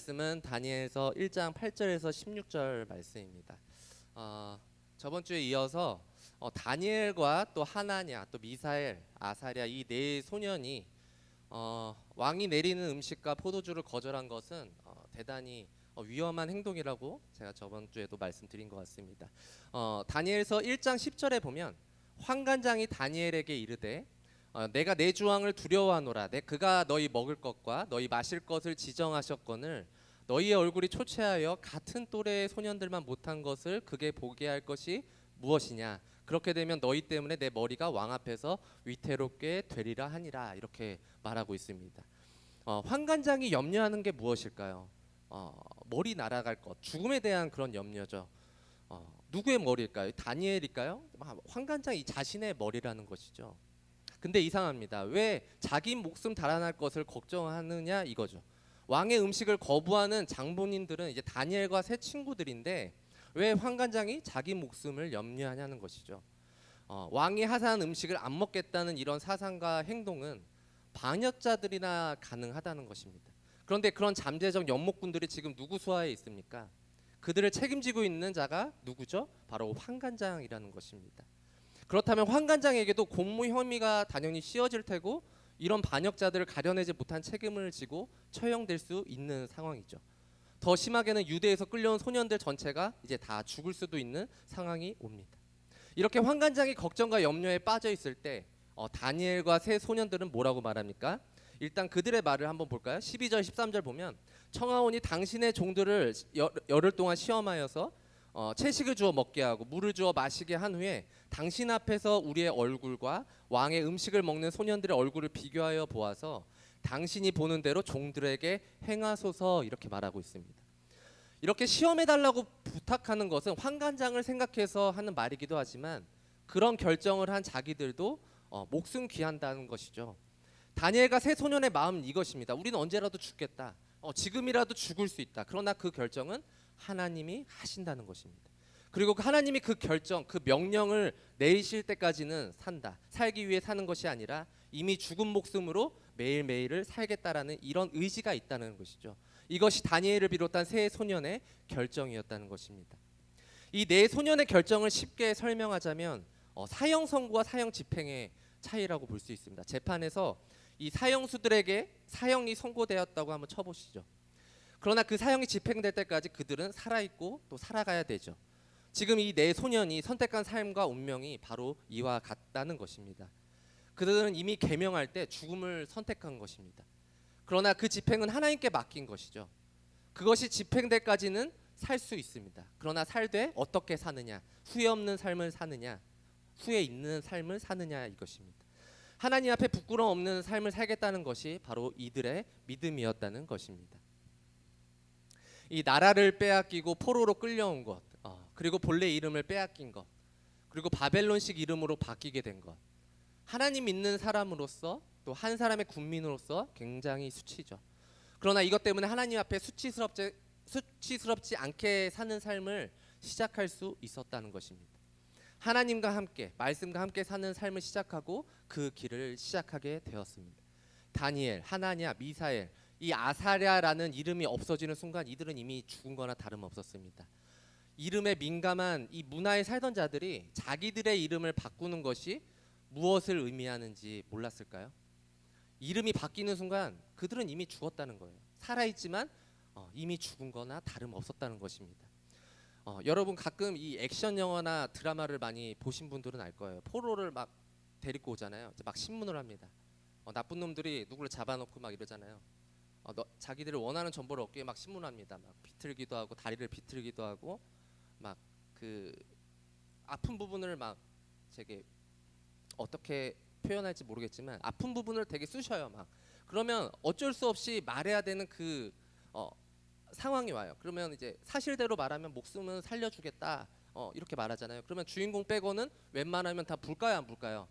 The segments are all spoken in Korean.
말씀은 다니엘서 1장 8절에서 16절 말씀입니다. 어, 저번 주에 이어서 어, 다니엘과 또 하나냐, 또 미사엘, 아사랴 이 네 소년이 어, 왕이 내리는 음식과 포도주를 거절한 것은 어, 대단히 어, 위험한 행동이라고 제가 저번 주에도 말씀드린 것 같습니다. 어, 다니엘서 1장 10절에 보면 환관장이 다니엘에게 이르되 어, 내가 내 주왕을 두려워하노라 내 그가 너희 먹을 것과 너희 마실 것을 지정하셨거늘 너희의 얼굴이 초췌하여 같은 또래의 소년들만 못한 것을 그게 보게 할 것이 무엇이냐 그렇게 되면 너희 때문에 내 머리가 왕 앞에서 위태롭게 되리라 하니라 이렇게 말하고 있습니다. 어, 환관장이 염려하는 게 무엇일까요? 어, 머리 날아갈 것, 죽음에 대한 그런 염려죠. 어, 누구의 머리일까요? 다니엘일까요? 아, 환관장 이 자신의 머리라는 것이죠. 근데 이상합니다. 왜 자기 목숨 달아날 것을 걱정하느냐 이거죠. 왕의 음식을 거부하는 장본인들은 이제 다니엘과 세 친구들인데 왜 환관장이 자기 목숨을 염려하냐는 것이죠. 어, 왕이 하사한 음식을 안 먹겠다는 이런 사상과 행동은 반역자들이나 가능하다는 것입니다. 그런데 그런 잠재적 연목군들이 지금 누구 수하에 있습니까? 그들을 책임지고 있는 자가 누구죠? 바로 환관장이라는 것입니다. 그렇다면 환관장에게도 공무 혐의가 당연히 씌워질 테고 이런 반역자들을 가려내지 못한 책임을 지고 처형될 수 있는 상황이죠. 더 심하게는 유대에서 끌려온 소년들 전체가 이제 다 죽을 수도 있는 상황이 옵니다. 이렇게 환관장이 걱정과 염려에 빠져 있을 때 어, 다니엘과 세 소년들은 뭐라고 말합니까? 일단 그들의 말을 한번 볼까요? 12절 13절 보면 청하온이 당신의 종들을 여, 열흘 동안 시험하여서 어, 채식을 주어 먹게 하고 물을 주어 마시게 한 후에 당신 앞에서 우리의 얼굴과 왕의 음식을 먹는 소년들의 얼굴을 비교하여 보아서 당신이 보는 대로 종들에게 행하소서 이렇게 말하고 있습니다. 이렇게 시험해 달라고 부탁하는 것은 환관장을 생각해서 하는 말이기도 하지만 그런 결정을 한 자기들도 어, 목숨 귀한다는 것이죠. 다니엘과 세 소년의 마음은 이것입니다. 우리는 언제라도 죽겠다. 어, 지금이라도 죽을 수 있다. 그러나 그 결정은 하나님이 하신다는 것입니다. 그리고 그 하나님이 그 결정, 그 명령을 내리실 때까지는 산다. 살기 위해 사는 것이 아니라 이미 죽은 목숨으로 매일매일을 살겠다라는 이런 의지가 있다는 것이죠. 이것이 다니엘을 비롯한 세 소년의 결정이었다는 것입니다. 이 네 소년의 결정을 쉽게 설명하자면 어, 사형 선고와 사형 집행의 차이라고 볼 수 있습니다. 재판에서 이 사형수들에게 사형이 선고되었다고 한번 쳐보시죠. 그러나 그 사형이 집행될 때까지 그들은 살아 있고 또 살아가야 되죠. 지금 이 네 소년이 선택한 삶과 운명이 바로 이와 같다는 것입니다. 그들은 이미 계명할 때 죽음을 선택한 것입니다. 그러나 그 집행은 하나님께 맡긴 것이죠. 그것이 집행될까지는 살 수 있습니다. 그러나 살되 어떻게 사느냐, 후회 없는 삶을 사느냐, 후회 있는 삶을 사느냐 이것입니다. 하나님 앞에 부끄러움 없는 삶을 살겠다는 것이 바로 이들의 믿음이었다는 것입니다. 이 나라를 빼앗기고 포로로 끌려온 것, 어, 그리고 본래 이름을 빼앗긴 것, 그리고 바벨론식 이름으로 바뀌게 된 것, 하나님 믿는 사람으로서 또 한 사람의 국민으로서 굉장히 수치죠. 그러나 이것 때문에 하나님 앞에 수치스럽지 수치스럽지 않게 사는 삶을 시작할 수 있었다는 것입니다. 하나님과 함께 말씀과 함께 사는 삶을 시작하고 그 길을 시작하게 되었습니다. 다니엘, 하나냐, 미사엘, 이 아사랴라는 이름이 없어지는 순간 이들은 이미 죽은 거나 다름없었습니다. 이름에 민감한 이 문화에 살던 자들이 자기들의 이름을 바꾸는 것이 무엇을 의미하는지 몰랐을까요? 이름이 바뀌는 순간 그들은 이미 죽었다는 거예요. 살아있지만 어, 이미 죽은 거나 다름없었다는 것입니다. 어, 여러분 가끔 이 액션 영화나 드라마를 많이 보신 분들은 알 거예요. 포로를 막 데리고 오잖아요. 막 신문을 합니다. 어, 나쁜 놈들이 누구를 잡아놓고 막 이러잖아요. 어, 너, 자기들을 원하는 정보를 얻기 위해 막 신문합니다. 막 비틀기도 하고 다리를 비틀기도 하고 막 그 아픈 부분을 막 되게 어떻게 표현할지 모르겠지만 아픈 부분을 되게 쑤셔요. 막 그러면 어쩔 수 없이 말해야 되는 그 어, 상황이 와요. 그러면 이제 사실대로 말하면 목숨은 살려주겠다. 어, 이렇게 말하잖아요. 그러면 주인공 빼고는 웬만하면 다 불까요, 안 불까요?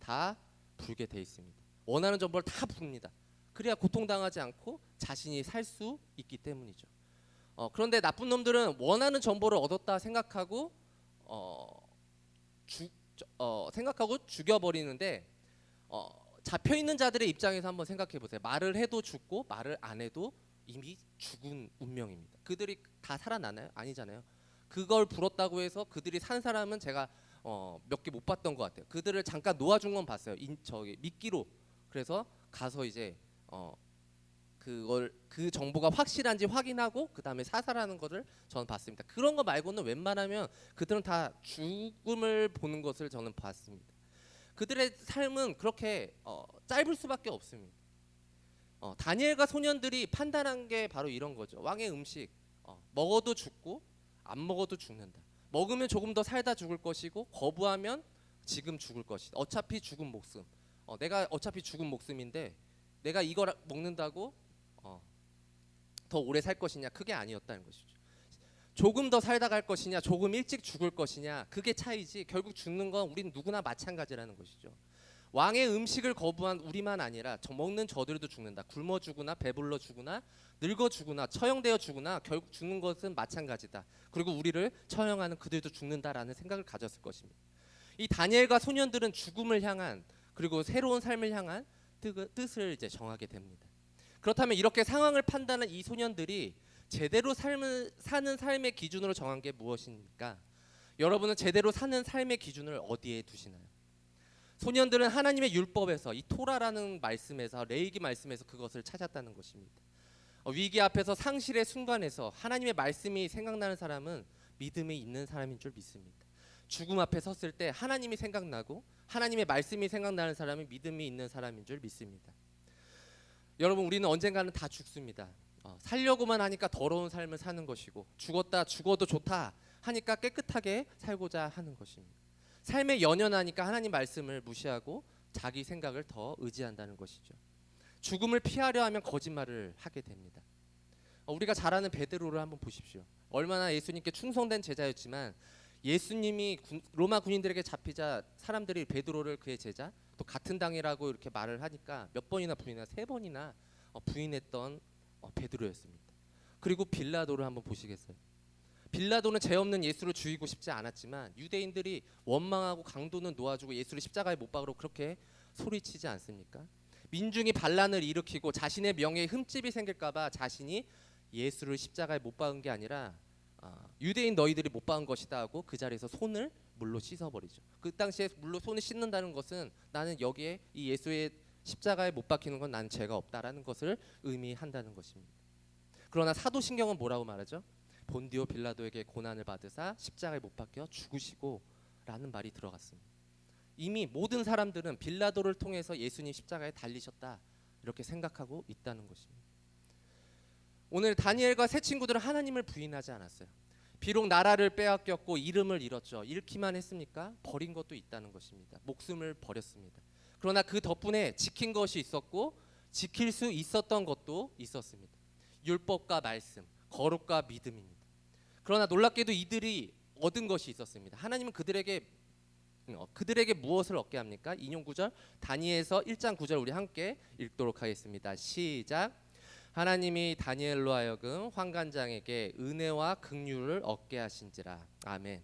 다 불게 돼 있습니다. 원하는 정보를 다 붑니다. 그래야 고통당하지 않고 자신이 살 수 있기 때문이죠. 어, 그런데 나쁜 놈들은 원하는 정보를 얻었다 생각하고 어, 주, 어, 생각하고 죽여버리는데 어, 잡혀 있는 자들의 입장에서 한번 생각해 보세요. 말을 해도 죽고 말을 안 해도 이미 죽은 운명입니다. 그들이 다 살아나나요? 아니잖아요. 그걸 불었다고 해서 그들이 산 사람은 제가 어, 몇 개 못 봤던 것 같아요. 그들을 잠깐 놓아준 건 봤어요. 인, 저기 미끼로. 그래서 가서 이제 어, 그걸 그 정보가 확실한지 확인하고 그 다음에 사살하는 것을 저는 봤습니다. 그런 거 말고는 웬만하면 그들은 다 죽음을 보는 것을 저는 봤습니다. 그들의 삶은 그렇게 어, 짧을 수밖에 없습니다. 어, 다니엘과 소년들이 판단한 게 바로 이런 거죠. 왕의 음식 어, 먹어도 죽고 안 먹어도 죽는다. 먹으면 조금 더 살다 죽을 것이고 거부하면 지금 죽을 것이다. 어차피 죽은 목숨. 어, 내가 어차피 죽은 목숨인데 내가 이걸 먹는다고 어, 더 오래 살 것이냐 그게 아니었다는 것이죠. 조금 더 살다 갈 것이냐 조금 일찍 죽을 것이냐 그게 차이지 결국 죽는 건 우린 누구나 마찬가지라는 것이죠. 왕의 음식을 거부한 우리만 아니라 저 먹는 저들도 죽는다. 굶어 죽으나 배불러 죽으나 늙어 죽으나 처형되어 죽으나 결국 죽는 것은 마찬가지다. 그리고 우리를 처형하는 그들도 죽는다라는 생각을 가졌을 것입니다. 이 다니엘과 소년들은 죽음을 향한 그리고 새로운 삶을 향한 뜻- 뜻을 이제 정하게 됩니다. 그렇다면 이렇게 상황을 판단한 이 소년들이 제대로 삶을 사는 삶의 기준으로 정한 게 무엇입니까? 여러분은 제대로 사는 삶의 기준을 어디에 두시나요? 소년들은 하나님의 율법에서 이 토라라는 말씀에서 레이기 말씀에서 그것을 찾았다는 것입니다. 어, 위기 앞에서 상실의 순간에서 하나님의 말씀이 생각나는 사람은 믿음이 있는 사람인 줄 믿습니다. 죽음 앞에 섰을 때 하나님이 생각나고 하나님의 말씀이 생각나는 사람은 믿음이 있는 사람인 줄 믿습니다. 여러분 우리는 언젠가는 다 죽습니다. 어, 살려고만 하니까 더러운 삶을 사는 것이고 죽었다 죽어도 좋다 하니까 깨끗하게 살고자 하는 것입니다. 삶에 연연하니까 하나님 말씀을 무시하고 자기 생각을 더 의지한다는 것이죠. 죽음을 피하려 하면 거짓말을 하게 됩니다. 어, 우리가 잘 아는 베드로를 한번 보십시오. 얼마나 예수님께 충성된 제자였지만 예수님이 군- 로마 군인들에게 잡히자 사람들이 베드로를 그의 제자 또 같은 당이라고 이렇게 말을 하니까 몇 번이나 부인하 세 번이나 어, 부인했던 어, 베드로였습니다. 그리고 빌라도를 한번 보시겠어요? 빌라도는 죄 없는 예수를 죽이고 싶지 않았지만 유대인들이 원망하고 강도는 놓아주고 예수를 십자가에 못 박으러 그렇게 소리치지 않습니까? 민중이 반란을 일으키고 자신의 명예에 흠집이 생길까봐 자신이 예수를 십자가에 못 박은 게 아니라 아, 유대인 너희들이 못 박은 것이다 하고 그 자리에서 손을 물로 씻어버리죠. 그 당시에 물로 손을 씻는다는 것은 나는 여기에 이 예수의 십자가에 못 박히는 건 나는 죄가 없다라는 것을 의미한다는 것입니다. 그러나 사도신경은 뭐라고 말하죠? 본디오 빌라도에게 고난을 받으사 십자가에 못 박혀 죽으시고 라는 말이 들어갔습니다. 이미 모든 사람들은 빌라도를 통해서 예수님 십자가에 달리셨다 이렇게 생각하고 있다는 것입니다. 오늘 다니엘과 세 친구들은 하나님을 부인하지 않았어요. 비록 나라를 빼앗겼고 이름을 잃었죠. 잃기만 했습니까? 버린 것도 있다는 것입니다. 목숨을 버렸습니다. 그러나 그 덕분에 지킨 것이 있었고 지킬 수 있었던 것도 있었습니다. 율법과 말씀, 거룩과 믿음입니다. 그러나 놀랍게도 이들이 얻은 것이 있었습니다. 하나님은 그들에게 어, 그들에게 무엇을 얻게 합니까? 인용 구절 다니엘서 1장 9절 우리 함께 읽도록 하겠습니다. 시작. 하나님이 다니엘로 하여금 환관장에게 은혜와 긍휼을 얻게 하신지라. 아멘.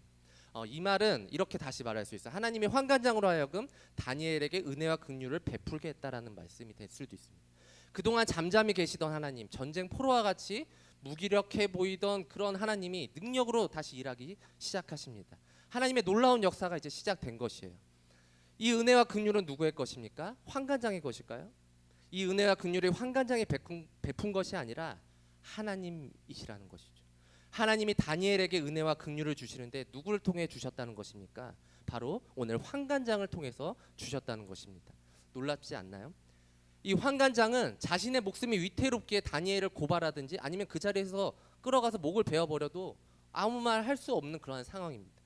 어, 이 말은 이렇게 다시 말할 수 있어요. 하나님이 환관장으로 하여금 다니엘에게 은혜와 긍휼을 베풀게 했다라는 말씀이 될 수도 있습니다. 그동안 잠잠히 계시던 하나님, 전쟁 포로와 같이 무기력해 보이던 그런 하나님이 능력으로 다시 일하기 시작하십니다. 하나님의 놀라운 역사가 이제 시작된 것이에요. 이 은혜와 긍휼은 누구의 것입니까? 환관장의 것일까요? 이 은혜와 긍휼이 환관장에 베푼, 베푼 것이 아니라 하나님이시라는 것이죠. 하나님이 다니엘에게 은혜와 긍휼을 주시는데 누구를 통해 주셨다는 것입니까? 바로 오늘 환관장을 통해서 주셨다는 것입니다. 놀랍지 않나요? 이 환관장은 자신의 목숨이 위태롭기에 다니엘을 고발하든지 아니면 그 자리에서 끌어가서 목을 베어 버려도 아무 말 할 수 없는 그러한 상황입니다.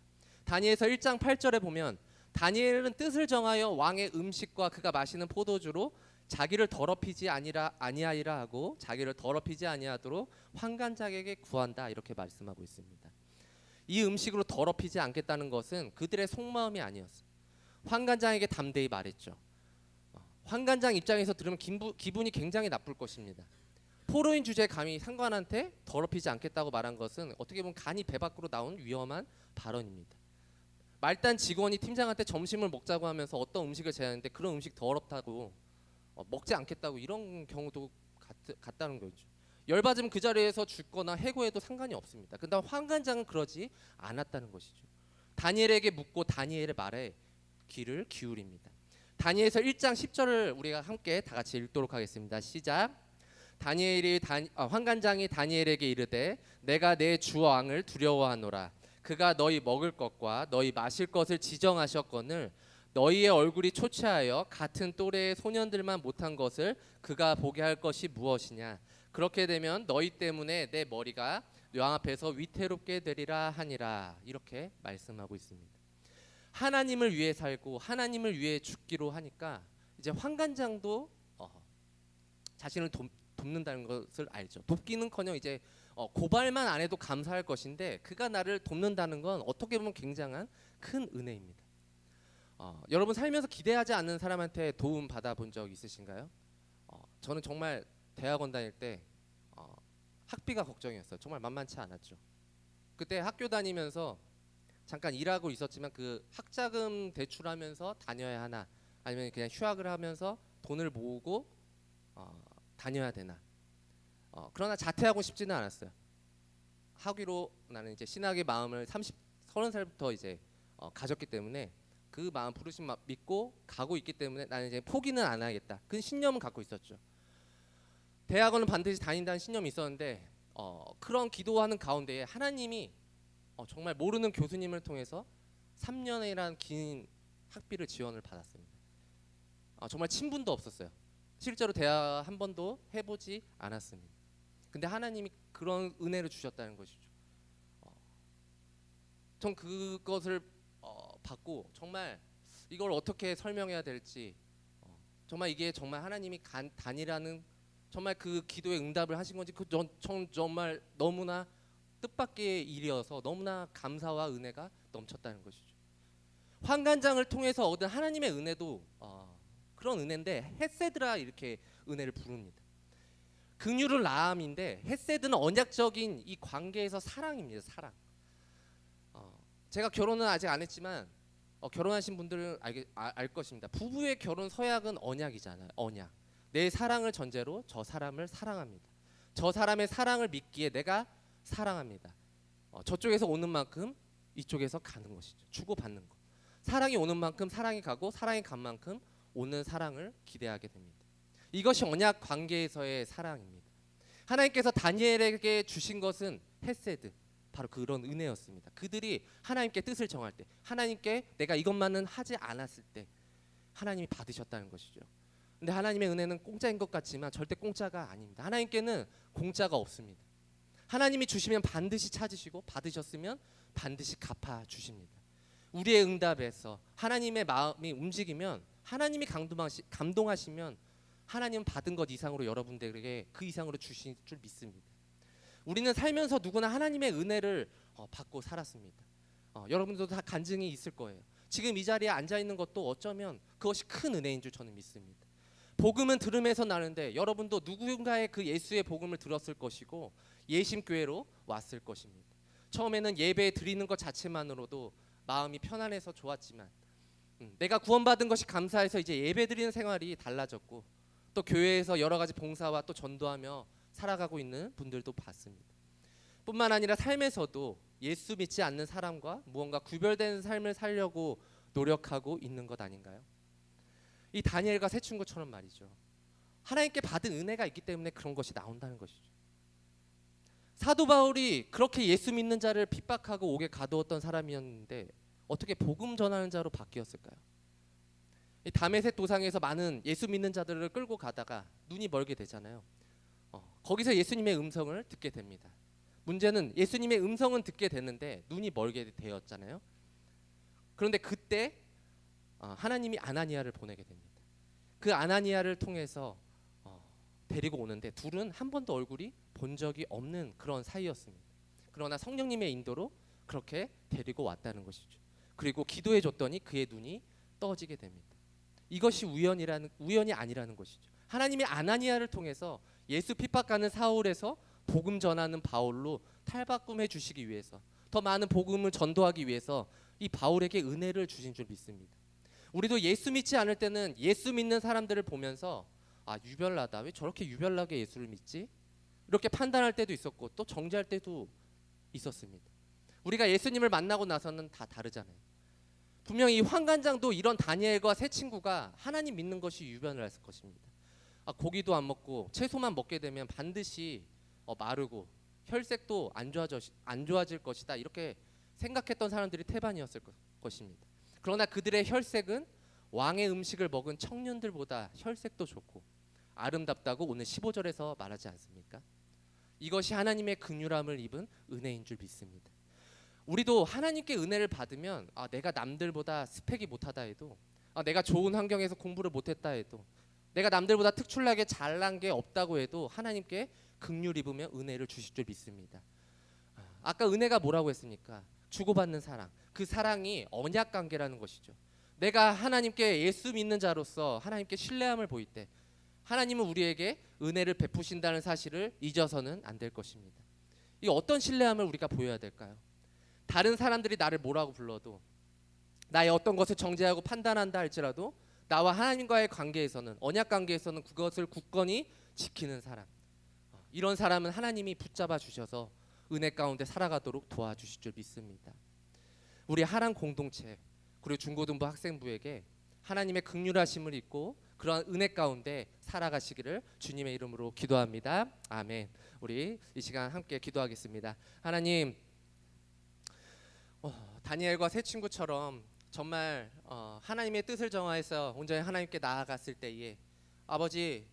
다니엘서 1장 8절에 보면 다니엘은 뜻을 정하여 왕의 음식과 그가 마시는 포도주로 자기를 더럽히지 아니라 아니하리라 하고 자기를 더럽히지 아니하도록 환관장에게 구한다 이렇게 말씀하고 있습니다. 이 음식으로 더럽히지 않겠다는 것은 그들의 속마음이 아니었어요. 환관장에게 담대히 말했죠. 어, 환관장 입장에서 들으면 기부, 기분이 굉장히 나쁠 것입니다. 포로인 주제에 감히 상관한테 더럽히지 않겠다고 말한 것은 어떻게 보면 간이 배 밖으로 나온 위험한 발언입니다. 말단 직원이 팀장한테 점심을 먹자고 하면서 어떤 음식을 제안했는데 그런 음식 더럽다고 어, 먹지 않겠다고 이런 경우도 같, 같다는 거죠. 열받으면 그 자리에서 죽거나 해고해도 상관이 없습니다. 근데 환관장은 그러지 않았다는 것이죠. 다니엘에게 묻고 다니엘의 말에 귀를 기울입니다. 다니엘서 1장 10절을 우리가 함께 다 같이 읽도록 하겠습니다. 시작. 다니엘이 다, 아, 환관장이 다니엘에게 이르되 내가 내 주 왕을 두려워하노라 그가 너희 먹을 것과 너희 마실 것을 지정하셨거늘 너희의 얼굴이 초췌하여 같은 또래의 소년들만 못한 것을 그가 보게 할 것이 무엇이냐 그렇게 되면 너희 때문에 내 머리가 왕 앞에서 위태롭게 되리라 하니라 이렇게 말씀하고 있습니다. 하나님을 위해 살고 하나님을 위해 죽기로 하니까 이제 환관장도 어, 자신을 돕, 돕는다는 것을 알죠. 돕기는커녕 이제 어, 고발만 안 해도 감사할 것인데 그가 나를 돕는다는 건 어떻게 보면 굉장한 큰 은혜입니다. 어, 여러분 살면서 기대하지 않는 사람한테 도움 받아 본 적 있으신가요? 어, 저는 정말 대학원 다닐 때 어, 학비가 걱정이었어요. 정말 만만치 않았죠. 그때 학교 다니면서 잠깐 일하고 있었지만 그 학자금 대출하면서 다녀야 하나 아니면 그냥 휴학을 하면서 돈을 모으고 어, 다녀야 되나 어, 그러나 자퇴하고 싶지는 않았어요 하기로 나는 이제 신학의 마음을 30 30살부터 이제 어, 가졌기 때문에 그 마음 부르심 마- 믿고 가고 있기 때문에 나는 이제 포기는 안 하겠다 그 신념은 갖고 있었죠 대학원은 반드시 다닌다는 신념이 있었는데 어, 그런 기도하는 가운데에 하나님이 어, 정말 모르는 교수님을 통해서 3년이란 긴 학비를 지원을 받았습니다. 아, 정말 친분도 없었어요. 실제로 대화 한 번도 해보지 않았습니다. 근데 하나님이 그런 은혜를 주셨다는 것이죠. 어, 전 그것을 어, 받고 정말 이걸 어떻게 설명해야 될지 어, 정말 이게 정말 하나님이 간, 단이라는 정말 그 기도에 응답을 하신 건지 그 전, 전 정말 너무나 뜻밖의 일이어서 너무나 감사와 은혜가 넘쳤다는 것이죠. 환관장을 통해서 얻은 하나님의 은혜도 어, 그런 은혜인데 헤세드라 이렇게 은혜를 부릅니다. 긍휼은 라함인데 헤세드는 언약적인 이 관계에서 사랑입니다. 사랑. 어, 제가 결혼은 아직 안 했지만 어, 결혼하신 분들은 알게, 아, 알 것입니다. 부부의 결혼 서약은 언약이잖아요. 언약. 내 사랑을 전제로 저 사람을 사랑합니다. 저 사람의 사랑을 믿기에 내가 사랑합니다. 어, 저쪽에서 오는 만큼 이쪽에서 가는 것이죠. 주고 받는 것. 사랑이 오는 만큼 사랑이 가고 사랑이 간 만큼 오는 사랑을 기대하게 됩니다. 이것이 언약 관계에서의 사랑입니다. 하나님께서 다니엘에게 주신 것은 헤세드 바로 그런 은혜였습니다. 그들이 하나님께 뜻을 정할 때 하나님께 내가 이것만은 하지 않았을 때 하나님이 받으셨다는 것이죠. 근데 하나님의 은혜는 공짜인 것 같지만 절대 공짜가 아닙니다. 하나님께는 공짜가 없습니다. 하나님이 주시면 반드시 찾으시고 받으셨으면 반드시 갚아 주십니다. 우리의 응답에서 하나님의 마음이 움직이면 하나님이 감동하시, 감동하시면 하나님 받은 것 이상으로 여러분들에게 그 이상으로 주실 줄 믿습니다. 우리는 살면서 누구나 하나님의 은혜를 어, 받고 살았습니다. 어, 여러분들도 다 간증이 있을 거예요. 지금 이 자리에 앉아 있는 것도 어쩌면 그것이 큰 은혜인 줄 저는 믿습니다. 복음은 들음에서 나는데 여러분도 누군가의 그 예수의 복음을 들었을 것이고 예심교회로 왔을 것입니다. 처음에는 예배 드리는 것 자체만으로도 마음이 편안해서 좋았지만 음, 내가 구원받은 것이 감사해서 이제 예배 드리는 생활이 달라졌고 또 교회에서 여러 가지 봉사와 또 전도하며 살아가고 있는 분들도 봤습니다. 뿐만 아니라 삶에서도 예수 믿지 않는 사람과 무언가 구별된 삶을 살려고 노력하고 있는 것 아닌가요? 이 다니엘과 새 친구처럼 말이죠. 하나님께 받은 은혜가 있기 때문에 그런 것이 나온다는 것이죠. 사도 바울이 그렇게 예수 믿는 자를 핍박하고 옥에 가두었던 사람이었는데 어떻게 복음 전하는 자로 바뀌었을까요? 이 다메섹 도상에서 많은 예수 믿는 자들을 끌고 가다가 눈이 멀게 되잖아요. 어, 거기서 예수님의 음성을 듣게 됩니다. 문제는 예수님의 음성은 듣게 됐는데 눈이 멀게 되었잖아요. 그런데 그때 어, 하나님이 아나니아를 보내게 됩니다. 그 아나니아를 통해서 어, 데리고 오는데 둘은 한 번도 얼굴이 본 적이 없는 그런 사이였습니다. 그러나 성령님의 인도로 그렇게 데리고 왔다는 것이죠. 그리고 기도해 줬더니 그의 눈이 떠지게 됩니다. 이것이 우연이라는 우연이 아니라는 것이죠. 하나님이 아나니아를 통해서 예수 핍박하는 사울에서 복음 전하는 바울로 탈바꿈해 주시기 위해서 더 많은 복음을 전도하기 위해서 이 바울에게 은혜를 주신 줄 믿습니다. 우리도 예수 믿지 않을 때는 예수 믿는 사람들을 보면서 아 유별나다 왜 저렇게 유별나게 예수를 믿지? 이렇게 판단할 때도 있었고 또 정죄할 때도 있었습니다. 우리가 예수님을 만나고 나서는 다 다르잖아요. 분명히 이 환관장도 이런 다니엘과 세 친구가 하나님 믿는 것이 했을 것입니다. 아, 고기도 안 먹고 채소만 먹게 되면 반드시 어, 마르고 혈색도 안 좋아져 안 좋아질 것이다 이렇게 생각했던 사람들이 태반이었을 것- 것입니다. 그러나 그들의 혈색은 왕의 음식을 먹은 청년들보다 혈색도 좋고 아름답다고 오늘 15절에서 말하지 않습니까? 이것이 하나님의 긍휼함을 입은 은혜인 줄 믿습니다. 우리도 하나님께 은혜를 받으면 아, 내가 남들보다 스펙이 못하다 해도 아, 내가 좋은 환경에서 공부를 못했다 해도 내가 남들보다 특출나게 잘난 게 없다고 해도 하나님께 긍휼 입으면 은혜를 주실 줄 믿습니다. 아, 아까 은혜가 뭐라고 했습니까? 주고받는 사랑. 그 사랑이 언약 관계라는 것이죠. 내가 하나님께 예수 믿는 자로서 하나님께 신뢰함을 보일 때 하나님은 우리에게 은혜를 베푸신다는 사실을 잊어서는 안 될 것입니다. 이 어떤 신뢰함을 우리가 보여야 될까요? 다른 사람들이 나를 뭐라고 불러도 나의 어떤 것을 정죄하고 판단한다 할지라도 나와 하나님과의 관계에서는 언약 관계에서는 그것을 굳건히 지키는 사람. 어, 이런 사람은 하나님이 붙잡아 주셔서 은혜 가운데 살아가도록 도와주실 줄 믿습니다. 우리 하랑 공동체 그리고 중고등부 학생부에게 하나님의 극률하심을 입고 그런 은혜 가운데 살아가시기를 주님의 이름으로 기도합니다. 아멘. 우리 이 시간 함께 기도하겠습니다. 하나님 어, 다니엘과 세 친구처럼 정말 어, 하나님의 뜻을 정하여서 온전히 하나님께 나아갔을 때에 아버지